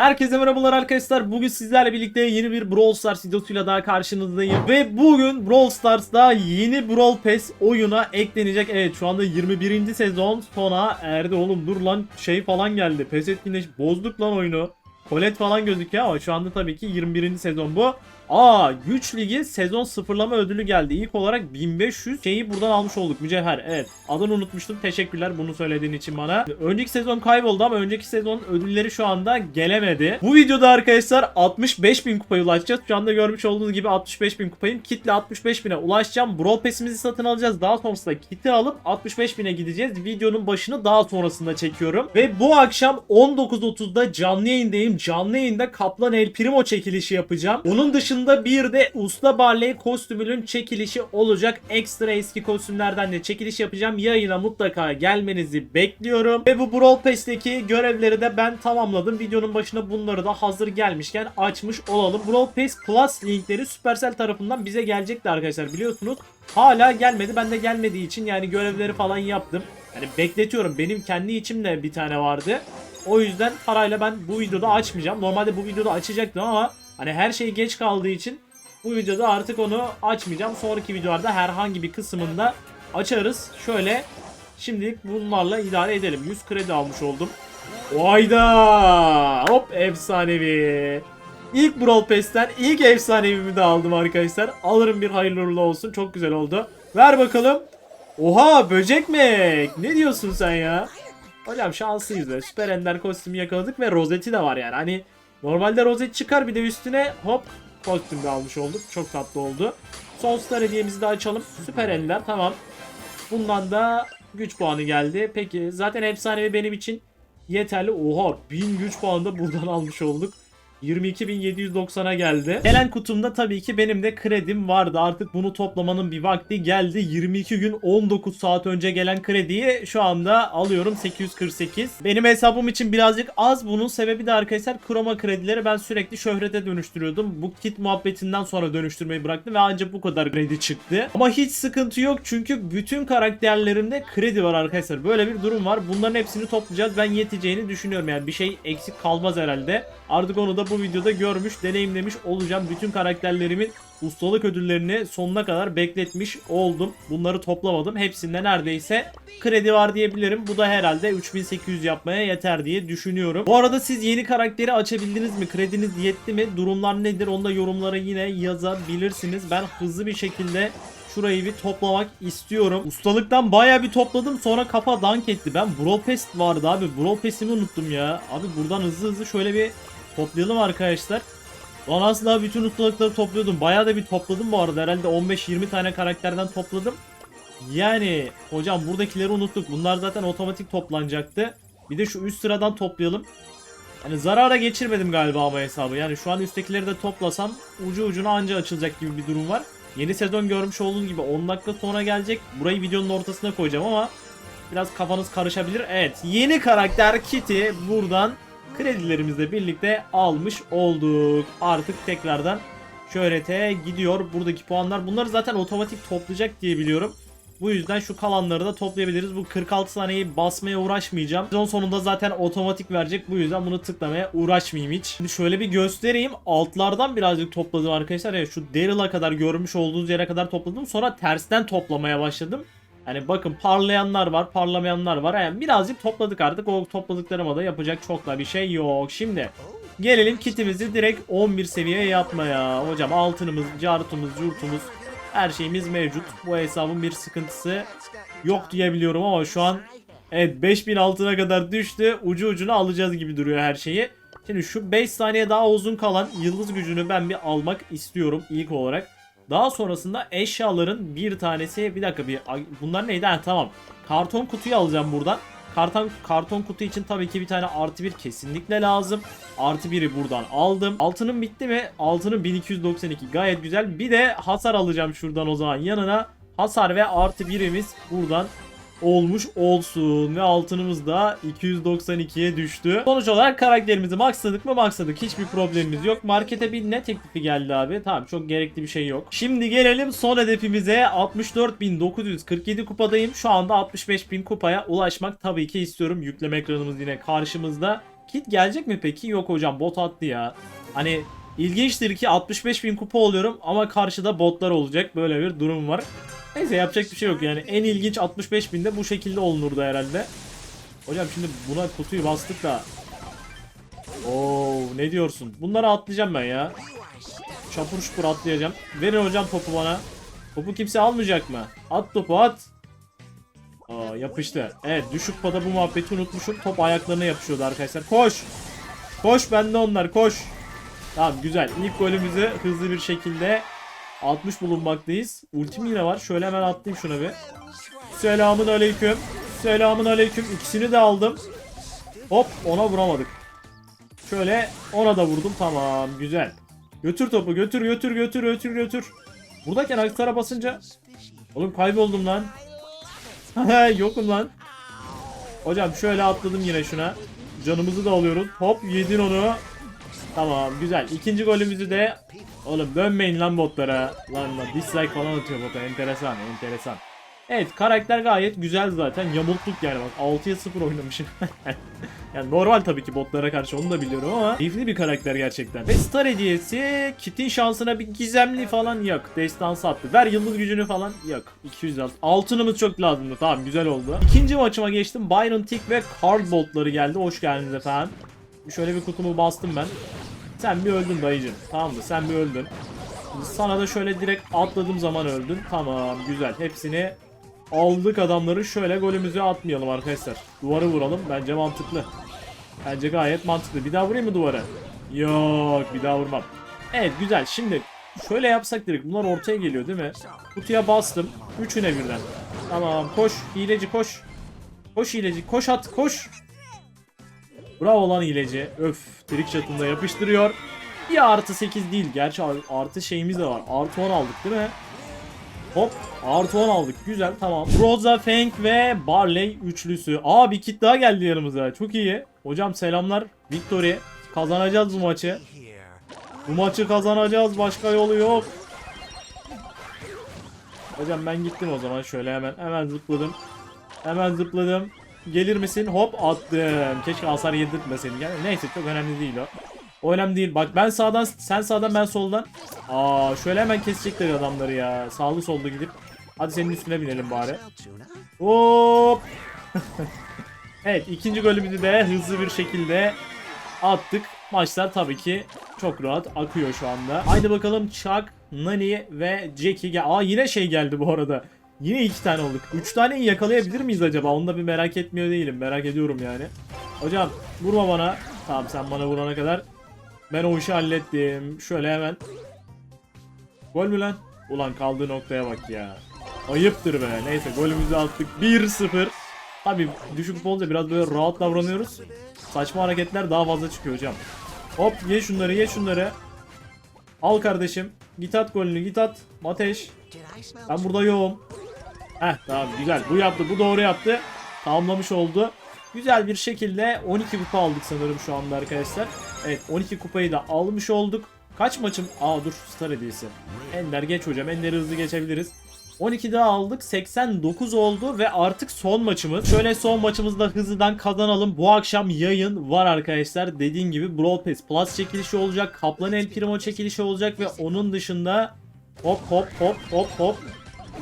Herkese merhabalar arkadaşlar. Bugün sizlerle birlikte yeni bir Brawl Stars videosuyla daha karşınızdayım. Ve bugün Brawl Stars'ta yeni Brawl Pass oyuna eklenecek. Evet şu anda 21. sezon sona erdi oğlum. Dur lan şey falan geldi. Pes etkinleş bozduk lan oyunu. Kolet falan gözüküyor ama şu anda tabii ki 21. sezon bu. Aa güç ligi sezon sıfırlama ödülü geldi. İlk olarak 1500 şeyi buradan almış olduk. Mücevher evet. Adını unutmuştum. Teşekkürler bunu söylediğin için bana. Önceki sezon kayboldu ama önceki sezon ödülleri şu anda gelemedi. Bu videoda arkadaşlar 65.000 kupaya ulaşacağız. Şu anda görmüş olduğunuz gibi 65.000 kupayım. Kitle 65.000'e ulaşacağım. Brawl Pass'imizi satın alacağız. Daha sonrasında kiti alıp 65.000'e gideceğiz. Videonun başını daha sonrasında çekiyorum. Ve bu akşam 19.30'da canlı yayındayım. Canlı yayında Kaplan El Primo çekilişi yapacağım. Onun dışında bir de Usta Barley kostümünün çekilişi olacak. Ekstra eski kostümlerden de çekiliş yapacağım. Yayına mutlaka gelmenizi bekliyorum. Ve bu Brawl Pass'teki görevleri de ben tamamladım. Videonun başına bunları da hazır gelmişken açmış olalım. Brawl Pass Plus linkleri Supercell tarafından bize gelecekti arkadaşlar biliyorsunuz. Hala gelmedi. Ben de gelmediği için yani görevleri falan yaptım. Yani bekletiyorum. Benim kendi içimde bir tane vardı. O yüzden parayla ben bu videoda açmayacağım. Normalde bu videoda açacaktım ama hani her şey geç kaldığı için bu videoda artık onu açmayacağım. Sonraki videolarda herhangi bir kısmında açarız. Şöyle şimdilik bunlarla idare edelim. 100 kredi almış oldum. Oyda! Hop efsanevi. İlk Brawl Pass'ten ilk efsanevimi de aldım arkadaşlar. Alırım bir hayırlı uğurlu olsun. Çok güzel oldu. Ver bakalım. Oha böcek mek. Ne diyorsun sen ya? Hocam şanslıyız da. Süper Ender kostümü yakaladık ve rozeti de var yani. Hani normalde rozet çıkar bir de üstüne hop kostüm de almış olduk. Çok tatlı oldu. Son star hediyemizi de açalım. Süper Ender tamam. Bundan da güç puanı geldi. Peki zaten efsanevi benim için yeterli. Oha 1000 güç puanı da buradan almış olduk. 22.790'a geldi. Gelen kutumda tabii ki benim de kredim vardı. Artık bunu toplamanın bir vakti geldi. 22 gün 19 saat önce gelen krediyi şu anda alıyorum 848. Benim hesabım için birazcık az. Bunun sebebi de arkadaşlar kroma kredileri ben sürekli şöhrete dönüştürüyordum. Bu kit muhabbetinden sonra dönüştürmeyi bıraktım ve ancak bu kadar kredi çıktı. Ama hiç sıkıntı yok çünkü bütün karakterlerimde kredi var arkadaşlar. Böyle bir durum var. Bunların hepsini toplayacağız. Ben yeteceğini düşünüyorum yani bir şey eksik kalmaz herhalde. Artık onu da bu videoda görmüş, deneyimlemiş olacağım. Bütün karakterlerimin ustalık ödüllerini sonuna kadar bekletmiş oldum. Bunları toplamadım. Hepsinde neredeyse kredi var diyebilirim. Bu da herhalde 3800 yapmaya yeter diye düşünüyorum. Bu arada siz yeni karakteri açabildiniz mi? Krediniz yetti mi? Durumlar nedir? Onu da yorumlara yine yazabilirsiniz. Ben hızlı bir şekilde şurayı bir toplamak istiyorum. Ustalıktan baya bir topladım sonra kafa dank etti. Ben Pass vardı abi. Brawl Pass'imi unuttum ya. Abi buradan hızlı hızlı şöyle bir toplayalım arkadaşlar. Lan asla bütün ustalıkları topluyordum. Bayağı da bir topladım bu arada. Herhalde 15-20 tane karakterden topladım. Yani hocam buradakileri unuttuk. Bunlar zaten otomatik toplanacaktı. Bir de şu üst sıradan toplayalım. Yani zarara geçirmedim galiba ama hesabı. Yani şu an üsttekileri de toplasam ucu ucuna anca açılacak gibi bir durum var. Yeni sezon görmüş olduğunuz gibi 10 dakika sonra gelecek. Burayı videonun ortasına koyacağım ama biraz kafanız karışabilir. Evet yeni karakter Kitty buradan kredilerimizle birlikte almış olduk. Artık tekrardan şöhrete gidiyor. Buradaki puanlar bunları zaten otomatik toplayacak diye biliyorum. Bu yüzden şu kalanları da toplayabiliriz. Bu 46 saniyeyi basmaya uğraşmayacağım. Sezon sonunda zaten otomatik verecek. Bu yüzden bunu tıklamaya uğraşmayayım hiç. Şimdi şöyle bir göstereyim. Altlardan birazcık topladım arkadaşlar. Evet şu Daryl'a kadar görmüş olduğunuz yere kadar topladım. Sonra tersten toplamaya başladım. Hani bakın parlayanlar var, parlamayanlar var. Yani birazcık topladık artık. O topladıklarıma da yapacak çok da bir şey yok. Şimdi gelelim kitimizi direkt 11 seviyeye yapmaya. Hocam altınımız, cartumuz, curtumuz her şeyimiz mevcut. Bu hesabın bir sıkıntısı yok diyebiliyorum ama şu an evet 5000 altına kadar düştü. Ucu ucuna alacağız gibi duruyor her şeyi. Şimdi şu 5 saniye daha uzun kalan yıldız gücünü ben bir almak istiyorum ilk olarak. Daha sonrasında eşyaların bir tanesi bir dakika bir bunlar neydi? Ha, tamam. Karton kutuyu alacağım buradan. Karton karton kutu için tabii ki bir tane artı bir kesinlikle lazım. Artı biri buradan aldım. Altının bitti mi? Altının 1292 gayet güzel. Bir de hasar alacağım şuradan o zaman yanına. Hasar ve artı birimiz buradan olmuş olsun ve altınımız da 292'ye düştü. Sonuç olarak karakterimizi maksadık mı maksadık. Hiçbir problemimiz yok. Markete bir ne teklifi geldi abi. Tamam çok gerekli bir şey yok. Şimdi gelelim son hedefimize. 64.947 kupadayım. Şu anda 65.000 kupaya ulaşmak tabii ki istiyorum. Yükleme ekranımız yine karşımızda. Kit gelecek mi peki? Yok hocam bot attı ya. Hani ilginçtir ki 65 bin kupa oluyorum ama karşıda botlar olacak. Böyle bir durum var. Neyse yapacak bir şey yok yani. En ilginç 65 binde bu şekilde olunurdu herhalde. Hocam şimdi buna kutuyu bastık da. Oo ne diyorsun? Bunları atlayacağım ben ya. Çapur şupur atlayacağım. Verin hocam topu bana. Topu kimse almayacak mı? At topu at. Aa, yapıştı. Evet düşük pada bu muhabbeti unutmuşum. Top ayaklarına yapışıyordu arkadaşlar. Koş. Koş bende onlar koş. Tamam güzel. İlk golümüzü hızlı bir şekilde atmış bulunmaktayız. Ultim yine var. Şöyle hemen atlayayım şuna bir. Selamun aleyküm. Selamun aleyküm. İkisini de aldım. Hop ona vuramadık. Şöyle ona da vurdum. Tamam güzel. Götür topu götür götür götür götür götür. Buradayken aktara basınca Oğlum kayboldum lan. Yokum lan. Hocam şöyle atladım yine şuna. Canımızı da alıyoruz. Hop yedin onu. Tamam güzel. İkinci golümüzü de Oğlum dönmeyin lan botlara. Lan lan dislike falan atıyor bota. Enteresan enteresan. Evet karakter gayet güzel zaten. Yamultluk yani bak 6'ya 0 oynamışım. yani normal tabii ki botlara karşı onu da biliyorum ama keyifli bir karakter gerçekten. Ve star hediyesi kitin şansına bir gizemli falan yok. Destansı attı. Ver yıldız gücünü falan yok. 200 alt. Altınımız çok lazımdı. Tamam güzel oldu. İkinci maçıma geçtim. Byron Tick ve Card Bolt'ları geldi. Hoş geldiniz efendim. Şöyle bir kutumu bastım ben. Sen bir öldün dayıcım. Tamam mı? Sen bir öldün. Sana da şöyle direkt atladığım zaman öldün. Tamam güzel. Hepsini aldık adamları. Şöyle golümüzü atmayalım arkadaşlar. Duvarı vuralım. Bence mantıklı. Bence gayet mantıklı. Bir daha vurayım mı duvara? Yok bir daha vurmam. Evet güzel. Şimdi şöyle yapsak direkt. Bunlar ortaya geliyor değil mi? Kutuya bastım. Üçüne birden. Tamam koş. Hileci koş. Koş hileci. Koş at koş. Bravo lan hileci. Öf. Trik çatında yapıştırıyor. Bir artı 8 değil. Gerçi artı şeyimiz de var. Artı 10 aldık değil mi? Hop. Artı 10 aldık. Güzel tamam. Rosa, Fang ve Barley üçlüsü. Aa bir kit daha geldi yanımıza. Çok iyi. Hocam selamlar. Victory. Kazanacağız bu maçı. Bu maçı kazanacağız. Başka yolu yok. Hocam ben gittim o zaman şöyle hemen. Hemen zıpladım. Hemen zıpladım. Gelir misin? Hop attım. Keşke hasar yedirtmeseydin. Yani neyse çok önemli değil o. O önemli değil. Bak ben sağdan sen sağdan ben soldan. Aa şöyle hemen kesecekler adamları ya. Sağlı solda gidip. Hadi senin üstüne binelim bari. Hop. evet ikinci golümüzü de hızlı bir şekilde attık. Maçlar tabii ki çok rahat akıyor şu anda. Haydi bakalım Chuck, Nani ve Jackie. Aa yine şey geldi bu arada. Yine iki tane olduk. Üç taneyi yakalayabilir miyiz acaba? Onu da bir merak etmiyor değilim. Merak ediyorum yani. Hocam vurma bana. Tamam sen bana vurana kadar ben o işi hallettim. Şöyle hemen. Gol mü lan? Ulan kaldığı noktaya bak ya. Ayıptır be. Neyse golümüzü attık. 1-0. Tabi düşük olunca biraz böyle rahat davranıyoruz. Saçma hareketler daha fazla çıkıyor hocam. Hop ye şunları ye şunları. Al kardeşim. Git at golünü git at. Ateş. Ben burada yoğum. Heh tamam güzel. Bu yaptı. Bu doğru yaptı. Tamamlamış oldu. Güzel bir şekilde 12 kupa aldık sanırım şu anda arkadaşlar. Evet 12 kupayı da almış olduk. Kaç maçım? Aa dur star hediyesi. Ender geç hocam. Ender'i hızlı geçebiliriz. 12 daha aldık. 89 oldu ve artık son maçımız. Şöyle son maçımızda hızlıdan kazanalım. Bu akşam yayın var arkadaşlar. Dediğim gibi Brawl Pass Plus çekilişi olacak. Kaplan El Primo çekilişi olacak ve onun dışında hop hop hop hop hop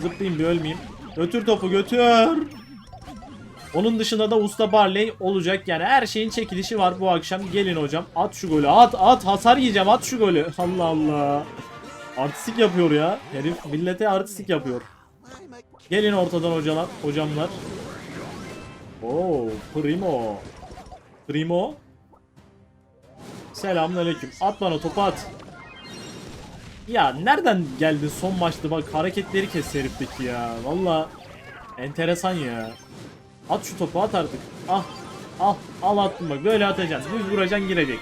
zıplayayım bir ölmeyeyim. Götür topu götür. Onun dışında da Usta Barley olacak. Yani her şeyin çekilişi var bu akşam. Gelin hocam. At şu golü. At at. Hasar yiyeceğim. At şu golü. Allah Allah. Artistik yapıyor ya. Herif millete artistik yapıyor. Gelin ortadan hocalar. Hocamlar. Oo, Primo. Primo. Selamünaleyküm. At bana topu at. Ya nereden geldin son maçta bak hareketleri kes herifteki ya. Valla enteresan ya. At şu topu at artık. Ah. Al. Al attım bak. Böyle atacaksın. Düz vuracaksın girecek.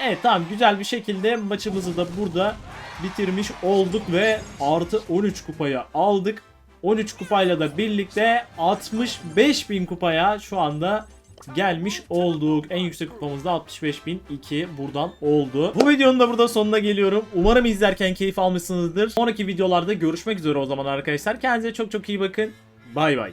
Evet tamam güzel bir şekilde maçımızı da burada bitirmiş olduk ve artı 13 kupayı aldık. 13 kupayla da birlikte 65.000 kupaya şu anda gelmiş olduk. En yüksek kupamız da 65.002 buradan oldu. Bu videonun da burada sonuna geliyorum. Umarım izlerken keyif almışsınızdır. Sonraki videolarda görüşmek üzere o zaman arkadaşlar. Kendinize çok çok iyi bakın. Bay bay.